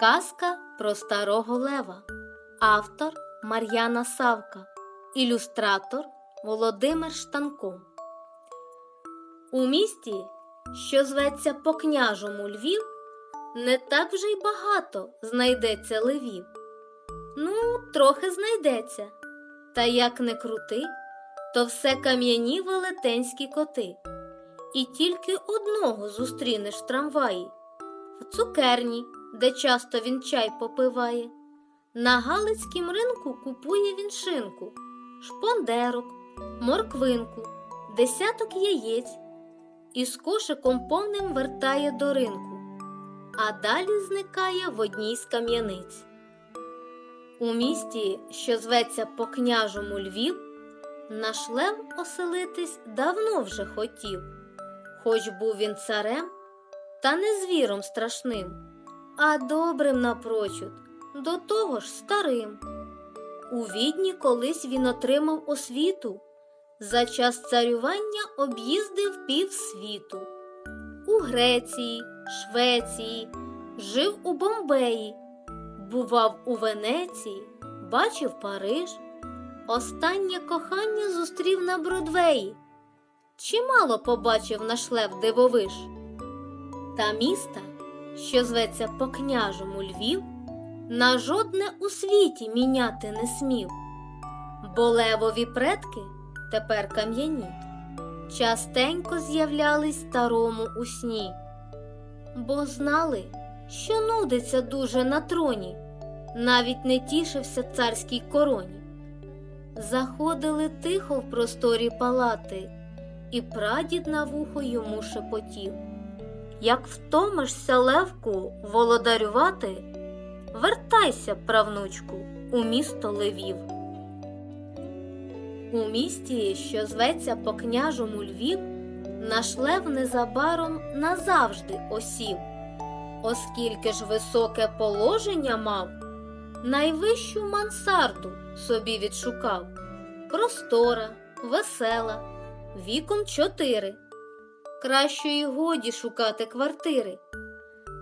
Казка про старого лева. Автор Мар'яна Савка. Ілюстратор Володимир Штанко. У місті, що зветься по княжому Львів, не так вже й багато знайдеться левів. Ну, трохи знайдеться. Та як не крути, то все кам'яні велетенські коти. І тільки одного зустрінеш в трамваї, в цукерні, де часто він чай попиває. На Галицькім ринку купує він шинку, шпондерок, морквинку, десяток яєць і з кошиком повним вертає до ринку, а далі зникає в одній з кам'яниць. У місті, що зветься по княжому Львів, наш лев оселитись давно вже хотів, хоч був він царем, та не звіром страшним, а добрим напрочуд, до того ж старим. У відні колись він отримав освіту, за час царювання об'їздив пів світу. У Греції, Швеції, жив у Бомбеї, бував у Венеції, бачив Париж. Останнє кохання зустрів на Бродвеї. Чимало побачив наш лев дивовиж. Та міста, що зветься по княжому Львів, на жодне у світі міняти не смів, бо левові предки тепер кам'яні, частенько з'являлись старому у сні, бо знали, що нудиться дуже на троні, навіть не тішився царській короні. Заходили тихо в просторі палати, і прадід на вухо йому шепотів. Як втомишся, Левку, володарювати, вертайся, правнучку, у місто Левів. У місті, що зветься по княжому Львів, наш лев незабаром назавжди осів, оскільки ж високе положення мав, найвищу мансарду собі відшукав, простора, весела, віком чотири. Кращої годі шукати квартири.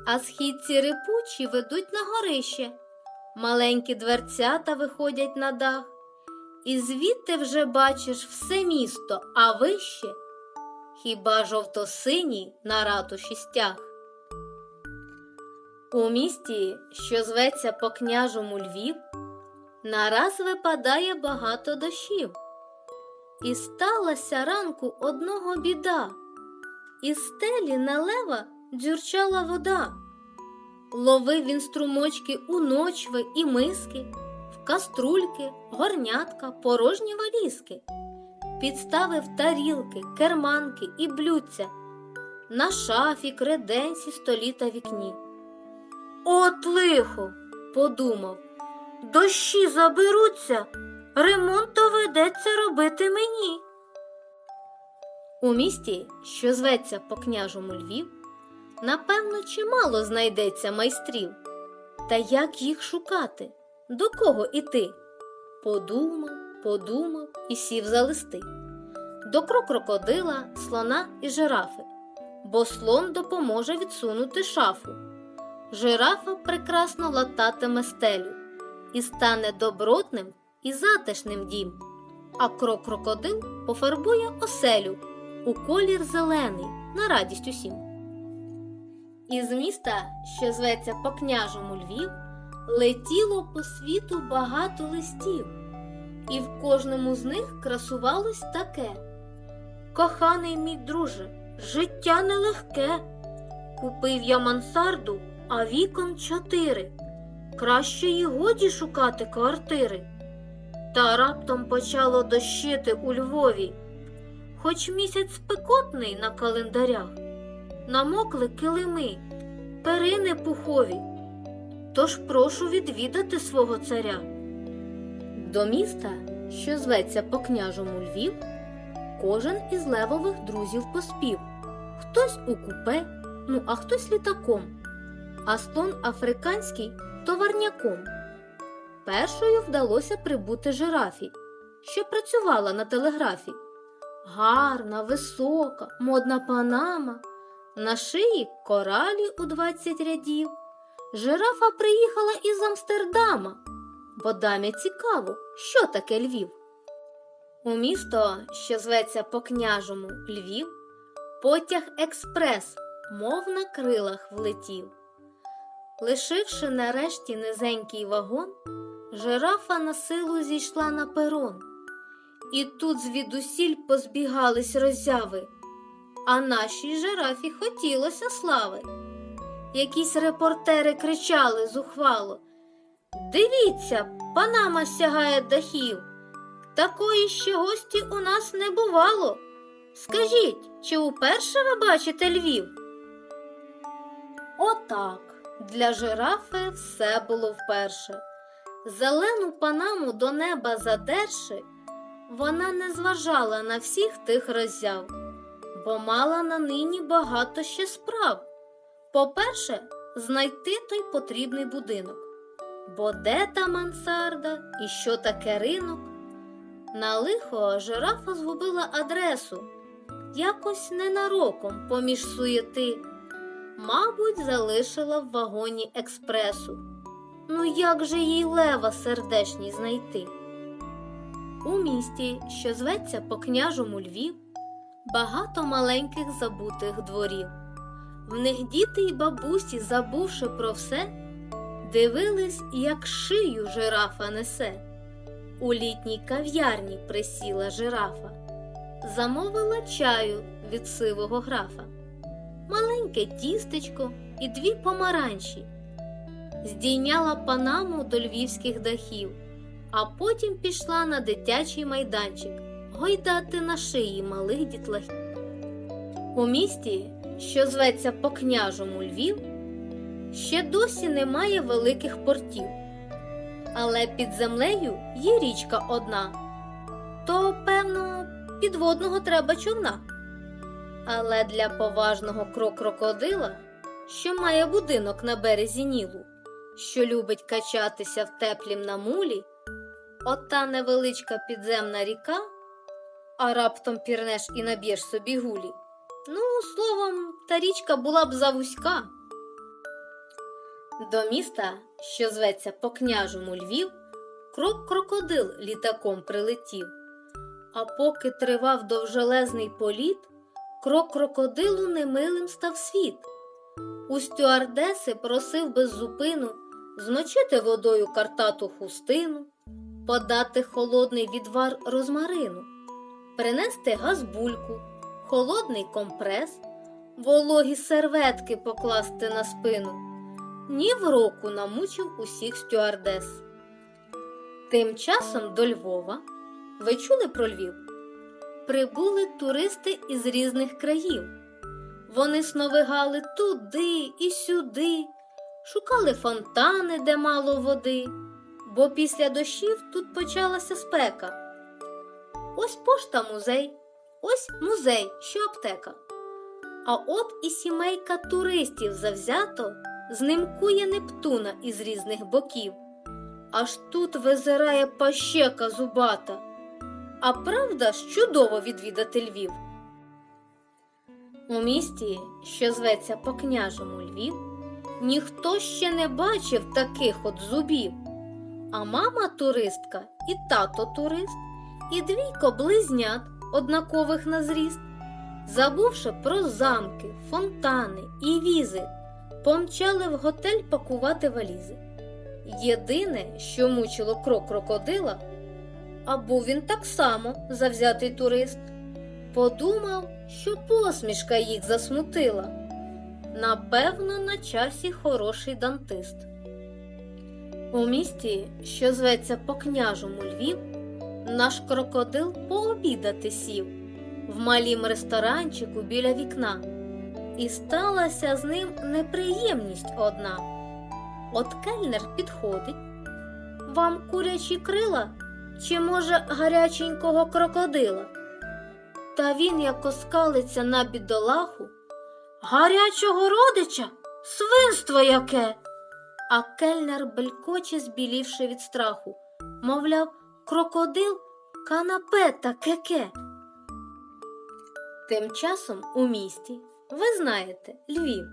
А східці репучі ведуть на горище, маленькі дверцята виходять на дах, і звідти вже бачиш все місто, а вище хіба жовто-синій на ратуші стяг. У місті, що зветься по княжому Львів, нараз випадає багато дощів. І сталася ранку одного біда. Із стелі на лева дзюрчала вода. Ловив він струмочки у ночви і миски, в каструльки, горнятка, порожні валізки, підставив тарілки, керманки і блюдця на шафі, креденці, столі та вікні. От лихо, подумав, дощі заберуться, ремонт доведеться робити мені. У місті, що зветься по княжому Львів, напевно, чимало знайдеться майстрів. Та як їх шукати? До кого іти? Подумав, подумав і сів за листи. До крокодила, слона і жирафи, бо слон допоможе відсунути шафу. Жирафа прекрасно лататиме стелю і стане добротним і затишним дім, а крокодил пофарбує оселю у колір зелений на радість усім. Із міста, що зветься по княжому Львів, летіло по світу багато листів, і в кожному з них красувалось таке. Коханий мій друже, життя нелегке. Купив я мансарду, а вікон чотири. Краще й годі шукати квартири. Та раптом почало дощити у Львові хоч місяць спекотний на календарях, намокли килими, перини пухові, тож прошу відвідати свого царя. До міста, що зветься по княжому Львів, кожен із левових друзів поспів, хтось у купе, ну а хтось літаком, а слон африканський товарняком. Першою вдалося прибути жирафі, що працювала на телеграфі гарна, висока, модна панама, на шиї коралі у двадцять рядів, жирафа приїхала із Амстердама, бо дамі цікаво, що таке Львів. У місто, що зветься по княжому Львів, потяг експрес, мов на крилах влетів. Лишивши нарешті низенький вагон, жирафа на силу зійшла на перон. І тут звідусіль позбігались роззяви, а нашій жирафі хотілося слави. Якісь репортери кричали зухвало. Дивіться, панама сягає дахів. Такої ще гості у нас не бувало. Скажіть, чи уперше ви бачите Львів? Отак, для жирафи все було вперше. Зелену панаму до неба задерши, вона не зважала на всіх тих роззяв, бо мала на нині багато ще справ. По-перше, знайти той потрібний будинок. Бо де та мансарда і що таке ринок? На лихо жирафа згубила адресу, якось ненароком поміж суєти. Мабуть, залишила в вагоні експресу. Ну як же їй лева сердешній знайти? У місті, що зветься по княжому Львів, багато маленьких забутих дворів. В них діти й бабусі, забувши про все, дивились, як шию жирафа несе. У літній кав'ярні присіла жирафа, замовила чаю від сивого графа, маленьке тістечко і дві помаранчі. Здійняла панаму до львівських дахів, а потім пішла на дитячий майданчик гойдати на шиї малих дітлахів. У місті, що зветься по княжому Львів, ще досі немає великих портів. Але під землею є річка одна, то, певно, підводного треба човна. Але для поважного крокрокодила, що має будинок на березі Нілу, що любить качатися в теплім намулі, ота невеличка підземна ріка, а раптом пірнеш і наб'єш собі гулі. Ну, словом, та річка була б завузька. До міста, що зветься по княжому Львів, крок крокодил літаком прилетів. А поки тривав довжелезний політ, крок крокодилу немилим став світ. У стюардеси просив без зупину змочити водою картату хустину, подати холодний відвар розмарину, принести газбульку, холодний компрес, вологі серветки покласти на спину ні в року намучив усіх стюардес. Тим часом до Львова, ви чули про Львів? Прибули туристи із різних країв. Вони сновигали туди і сюди, шукали фонтани, де мало води, бо після дощів тут почалася спека. Ось пошта музей, ось музей, що аптека. А от і сімейка туристів завзято знимкує Нептуна із різних боків. Аж тут визирає пащека зубата. А правда ж чудово відвідати Львів. У місті, що зветься по княжому Львів, ніхто ще не бачив таких от зубів. А мама туристка і тато турист, і двійко близнят однакових на зріст, забувши про замки, фонтани і візи, помчали в готель пакувати валізи. Єдине, що мучило крок крокодила, а був він так само завзятий турист, подумав, що посмішка їх засмутила. Напевно, на часі хороший дантист. У місті, що зветься по княжому Львів, наш крокодил пообідати сів в малім ресторанчику біля вікна. І сталася з ним неприємність одна. От кельнер підходить. Вам курячі крила, чи, може, гаряченького крокодила? Та він як оскалиться на бідолаху. Гарячого родича? Свинство яке? А кельнер белькоче, збілівши від страху, мовляв, крокодил канапе таке. Тим часом у місті ви знаєте, Львів.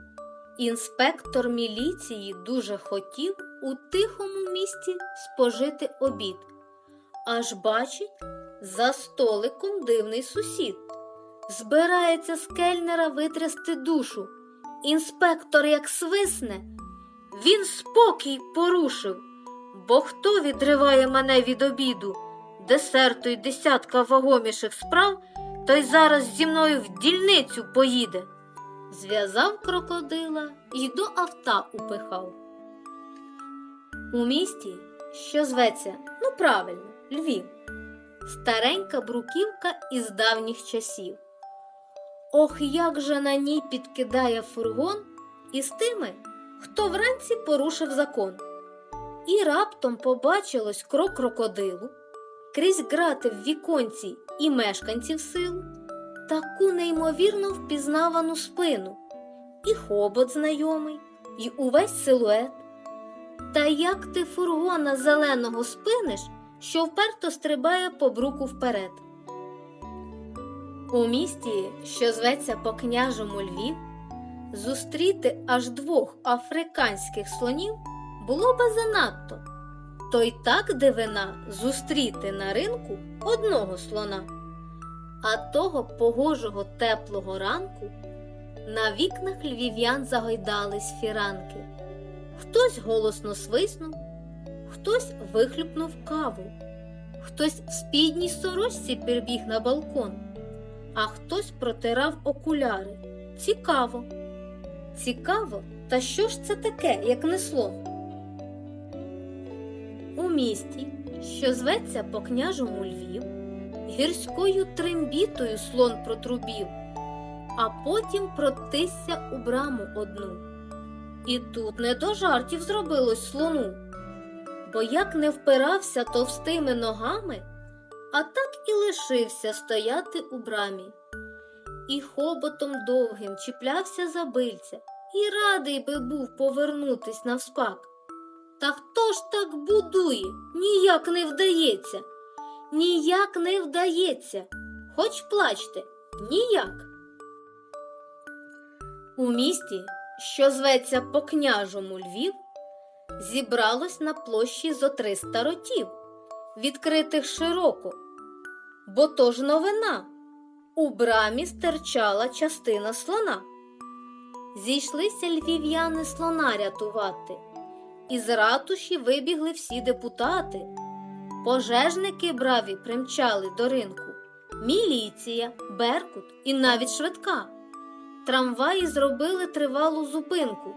Інспектор міліції дуже хотів у тихому місті спожити обід. Аж бачить, за столиком дивний сусід. Збирається з кельнера витрясти душу. Інспектор як свисне, він спокій порушив. Бо хто відриває мене від обіду, десерту й десятка вагоміших справ, той зараз зі мною в дільницю поїде. Зв'язав крокодила і до авта упихав. У місті, що зветься, ну правильно, Львів, старенька бруківка із давніх часів. Ох, як же на ній підкидає фургон із тими, хто вранці порушив закон. І раптом побачилось крок крокодилу, крізь грати в віконці і мешканців силу, таку неймовірно впізнавану спину, і хобот знайомий, і увесь силует. Та як ти фургона зеленого спиниш, що вперто стрибає по бруку вперед? У місті, що зветься по княжому Львів, зустріти аж двох африканських слонів було би занадто. То й так дивина зустріти на ринку одного слона. А того погожого теплого ранку на вікнах львів'ян загойдались фіранки. Хтось голосно свиснув, хтось вихлюпнув каву, хтось в спідній сорочці прибіг на балкон, а хтось протирав окуляри. Цікаво. Цікаво, та що ж це таке, як не слон? У місті, що зветься по княжому Львів, гірською трембітою слон протрубів, а потім протисся у браму одну. І тут не до жартів зробилось слону, бо як не впирався товстими ногами, а так і лишився стояти у брамі. І хоботом довгим чіплявся за бильця, і радий би був повернутись навспак. Та хто ж так будує? Ніяк не вдається, ніяк не вдається, хоч плачте, ніяк. У місті, що зветься по княжому Львів, зібралось на площі зо триста ротів, відкритих широко, бо то ж новина. У брамі стирчала частина слона. Зійшлися львів'яни слона рятувати. Із ратуші вибігли всі депутати. Пожежники браві примчали до ринку, міліція, беркут і навіть швидка. Трамваї зробили тривалу зупинку.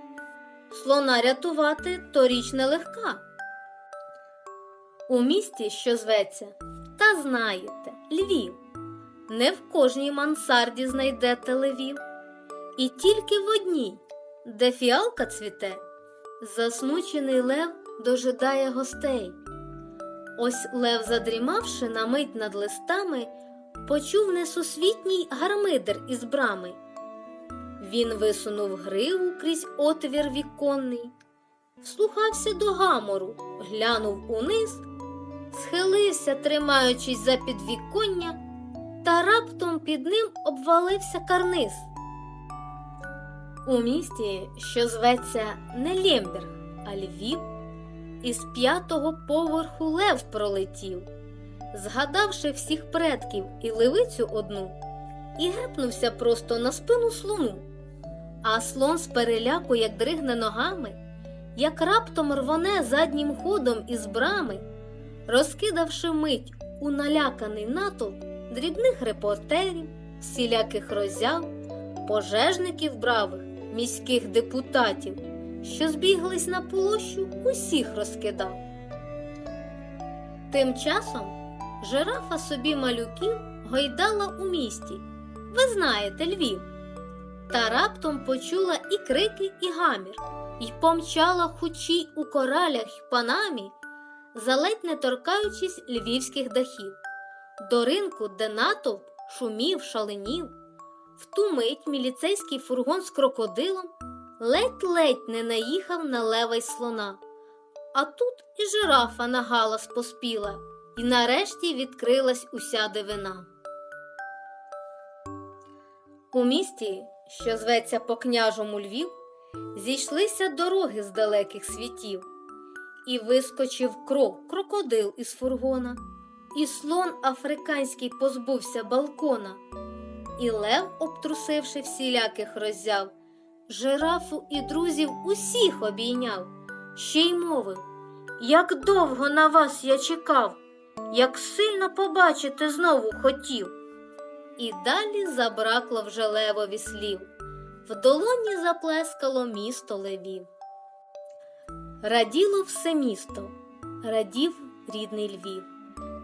Слона рятувати то річ нелегка. У місті, що зветься, та знаєте, Львів. Не в кожній мансарді знайдете левів, і тільки в одній, де фіалка цвіте. Засмучений лев дожидає гостей. Ось лев, задрімавши на мить над листами, почув несусвітній гармидер із брами. Він висунув гриву крізь отвір віконний, вслухався до гамору, глянув униз, схилився, тримаючись за підвіконня, та раптом під ним обвалився карниз. У місті, що зветься не Лємберг, а Львів, із п'ятого поверху лев пролетів, згадавши всіх предків і левицю одну, і гепнувся просто на спину слону. А слон з переляку, як дригне ногами, як раптом рвоне заднім ходом із брами, розкидавши мить у наляканий натовп дрібних репортерів, всіляких роззяв, пожежників бравих міських депутатів, що збіглись на площу, усіх розкидав. Тим часом жирафа собі малюків гойдала у місті. Ви знаєте, Львів. Та раптом почула і крики, і гамір, і помчала хучій у коралях й панамі, заледь не торкаючись львівських дахів, до ринку, де натовп шумів, шаленів. В ту мить міліцейський фургон з крокодилом ледь-ледь не наїхав на лева й слона. А тут і жирафа на галас поспіла, і нарешті відкрилась уся дивина. У місті, що зветься по княжому Львів, зійшлися дороги з далеких світів, і вискочив крок крокодил із фургона, і слон африканський позбувся балкона, і лев, обтрусивши всіляких роззяв, жирафу і друзів усіх обійняв, ще й мовив, як довго на вас я чекав, як сильно побачити знову хотів. І далі забракло вже левові слів. В долоні заплескало місто левів. Раділо все місто, радів рідний Львів.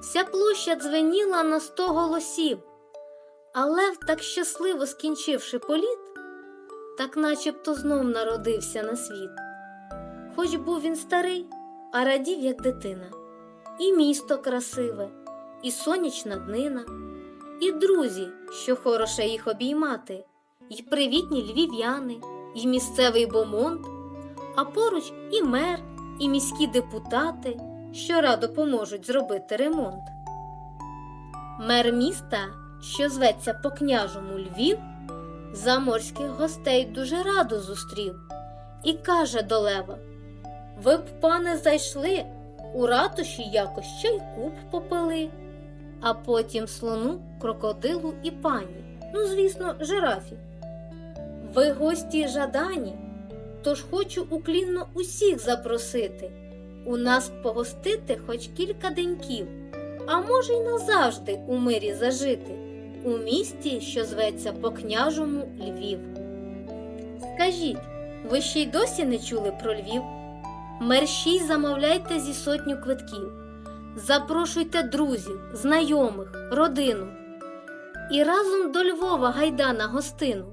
Вся площа дзвеніла на сто голосів, а лев, так щасливо скінчивши політ, так начебто знов народився на світ. Хоч був він старий, а радів, як дитина, і місто красиве, і сонячна днина, і друзі, що хороше їх обіймати, і привітні львів'яни, і місцевий бомонд, а поруч і мер, і міські депутати, що радо поможуть зробити ремонт. Мер міста, що зветься по княжому Львів, заморських гостей дуже радо зустрів і каже до лева: Ви б, пане, зайшли, у ратуші якось чайку б попили, а потім слону, крокодилу і пані, ну, звісно, жирафі. Ви гості жадані, тож хочу уклінно усіх запросити, у нас погостити хоч кілька деньків, а може й назавжди у мирі зажити, у місті, що зветься по княжому Львів. Скажіть, ви ще й досі не чули про Львів? Мерщій замовляйте зі сотню квитків, запрошуйте друзів, знайомих, родину і разом до Львова гайда на гостину.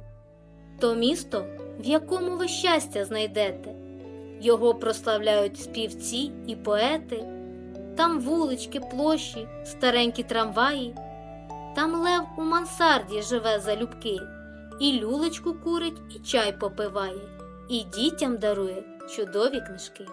То місто, в якому ви щастя знайдете, його прославляють співці і поети, там вулички, площі, старенькі трамваї, там лев у мансарді живе залюбки, і люлечку курить, і чай попиває, і дітям дарує чудові книжки.